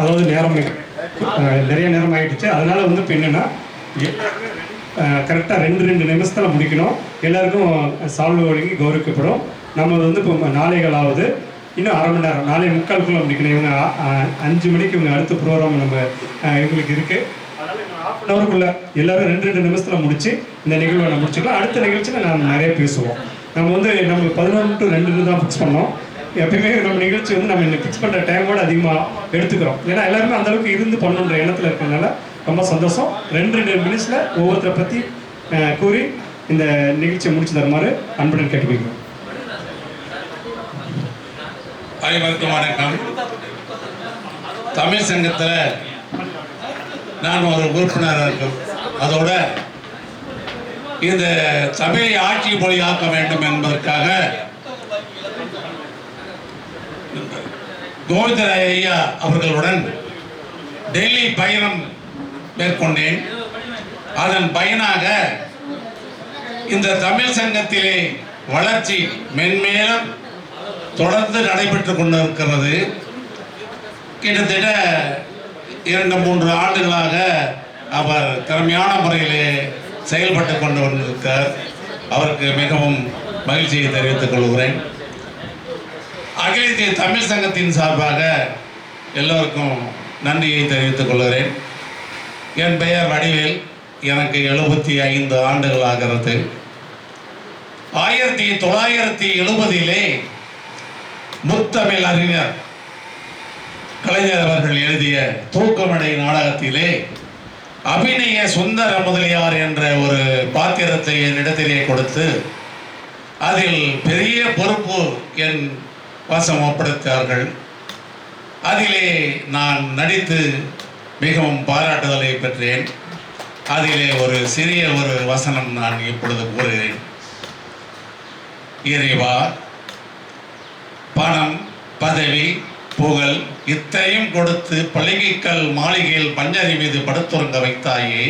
அதாவது நேரம் நிறைய நேரம் ஆகிடுச்சு அதனால் வந்து இப்போ என்னென்னா கரெக்டாக ரெண்டு ரெண்டு நிமிஷத்தில் முடிக்கணும். எல்லாருக்கும் சால்வ் வழங்கி கௌரவிக்கப்படும். நம்ம வந்து இப்போ நாளைகளாவது இன்னும் அரை மணி நேரம் நாளை முக்காலுக்குள்ளே முடிக்கணும். இவங்க அஞ்சு மணிக்கு இவங்க அடுத்த ப்ரோக்ராம் நம்ம இவங்களுக்கு இருக்குது அதனால அன் ஹவருக்குள்ள எல்லாரும் ரெண்டு ரெண்டு நிமிஷத்தில் முடித்து இந்த நிகழ்வை நம்ம முடிச்சுக்கலாம். அடுத்த நிகழ்ச்சியில் நான் நிறைய பேசுவோம். நம்ம வந்து நம்ம பதினொன்று டு ரெண்டு தான் ஃபிக்ஸ் பண்ணோம். எப்பயுமே நம்ம நிகழ்ச்சி வந்து நம்ம ஃபிக்ஸ் பண்ணுற டைமோட அதிகமாக எடுத்துக்கிறோம். ஏன்னா எல்லாருமே அந்த அளவுக்கு இருந்து பண்ணணுன்ற எண்ணத்தில் இருக்கிறதுனால ரொம்ப சந்தோஷம். ரெண்டு ரெண்டு மினிட்ஸில் ஒவ்வொருத்தரை பற்றி கூறி இந்த நிகழ்ச்சியை முடிச்சு தருமாறு அன்புடன் கேட்டுக்கொள்கிறோம். அனைவருக்கும் வணக்கம். தமிழ் சங்கத்தில் நான் ஒரு உறுப்பினராக இருக்கும். அதோட இந்த தமிழை ஆட்சி மொழியாக்க வேண்டும் என்பதற்காக கோவிந்தராய் ஐயா அவர்களுடன் டெல்லி பயணம் மேற்கொண்டேன். அதன் பயனாக இந்த தமிழ் சங்கத்திலே வளர்ச்சி மென்மேலும் தொடர்ந்து நடைபெற்று கொண்டிருக்கிறது. கிட்டத்தட்ட இரண்டு மூன்று ஆண்டுகளாக அவர் திறமையான முறையிலே செயல்பட்டு கொண்டு வந்திருக்கார். அவருக்கு மிகவும் மகிழ்ச்சியை தெரிவித்துக் கொள்கிறேன். அகில இந்திய தமிழ் சங்கத்தின் சார்பாக எல்லோருக்கும் நன்றியை தெரிவித்துக் கொள்கிறேன். என் பெயர் வடிவேல். எனக்கு எழுபத்தி ஐந்து ஆண்டுகள் ஆகிறது. ஆயிரத்தி தொள்ளாயிரத்தி எழுபதிலே முத்தமிழ் அறிஞர் கலைஞர் அவர்கள் எழுதிய தூக்கமடை நாடகத்திலே அபிநய சுந்தர முதலியார் என்ற ஒரு பாத்திரத்தை என்னிடத்திலே கொடுத்து அதில் பெரிய பொறுப்பு என் வசம் ஒப்படைத்தார்கள். அதிலே நான் நடித்து மிகவும் பாராட்டுதலை பெற்றேன். அதிலே ஒரு சிறிய ஒரு வசனம் நான் இப்பொழுது கூறுகிறேன். இறைவா பணம் பதவி புகழ் இத்தையும் கொடுத்து பளிகைக்கல் மாளிகையில் பஞ்சரி மீது படுத்துறங்க வைத்தாயே.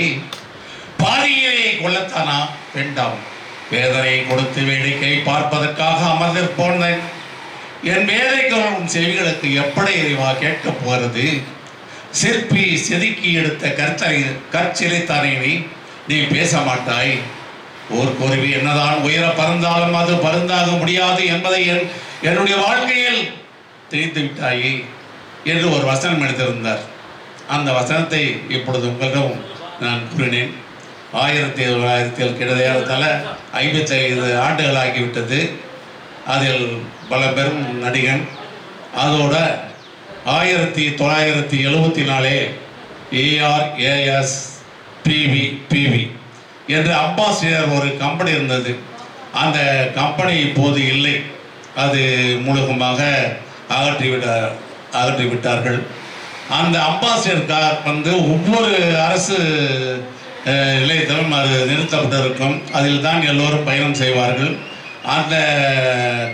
பாதியிலே கொள்ளத்தானா வேண்டாம். வேதனை கொடுத்து வேடிக்கை பார்ப்பதற்காக அமர்ந்திருப்போன என் வேலைகளும் செவிகளுக்கு எப்படி இறைவா கேட்க போகிறது? சிற்பி செதுக்கி எடுத்த கற்றை கற்சிலைத்தானே தரையினை நீ பேச மாட்டாய். ஓர் குருவி என்னதான் உயர பறந்தாலும் அது பருந்தாக முடியாது என்பதை என் என்னுடைய வாழ்க்கையில் தெரிந்து விட்டாயே என்று ஒரு வசனம் எடுத்திருந்தார். அந்த வசனத்தை இப்பொழுது உங்களிடம் நான் கூறினேன். ஆயிரத்தி தொள்ளாயிரத்தி கிட்டத்தட்ட ஐம்பத்தி ஐந்து ஆண்டுகள் ஆகிவிட்டது. அதில் பல பெரும் நடிகன். அதோட ஆயிரத்தி தொள்ளாயிரத்தி எழுபத்தி நாலே A R A S P V P V என்று அம்பாசிடர் ஒரு கம்பெனி இருந்தது. அந்த கம்பெனி இப்போது இல்லை. அது முழுகமாக அகற்றிவிட அகற்றி விட்டார்கள் அந்த அம்பாசிடர் கார் வந்து ஒவ்வொரு அரசு நிலையத்திலும் அது நிறுத்தப்பட்டிருக்கும். அதில் தான் எல்லோரும் பயணம் செய்வார்கள். அந்த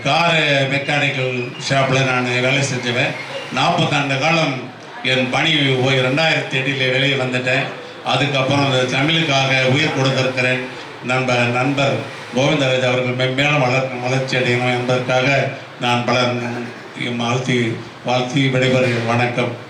காரு மெக்கானிக்கல் ஷாப்பில் நான் வேலை செஞ்சுவேன். நாற்பத்தாண்டு காலம் என் பணி போய் ரெண்டாயிரத்தி எட்டில் வெளியே வந்துட்டேன். அதுக்கப்புறம் அந்த தமிழுக்காக உயிர் கொடுத்திருக்கிறேன். நண்பர் நண்பர் கோவிந்தராஜ் அவர்கள் மென்மேலும் வளர் வளர்ச்சி அடையணும் என்பதற்காக நான் பலர் வாழ்த்தி வாழ்த்தி விடைபெறுகிறேன். வணக்கம்.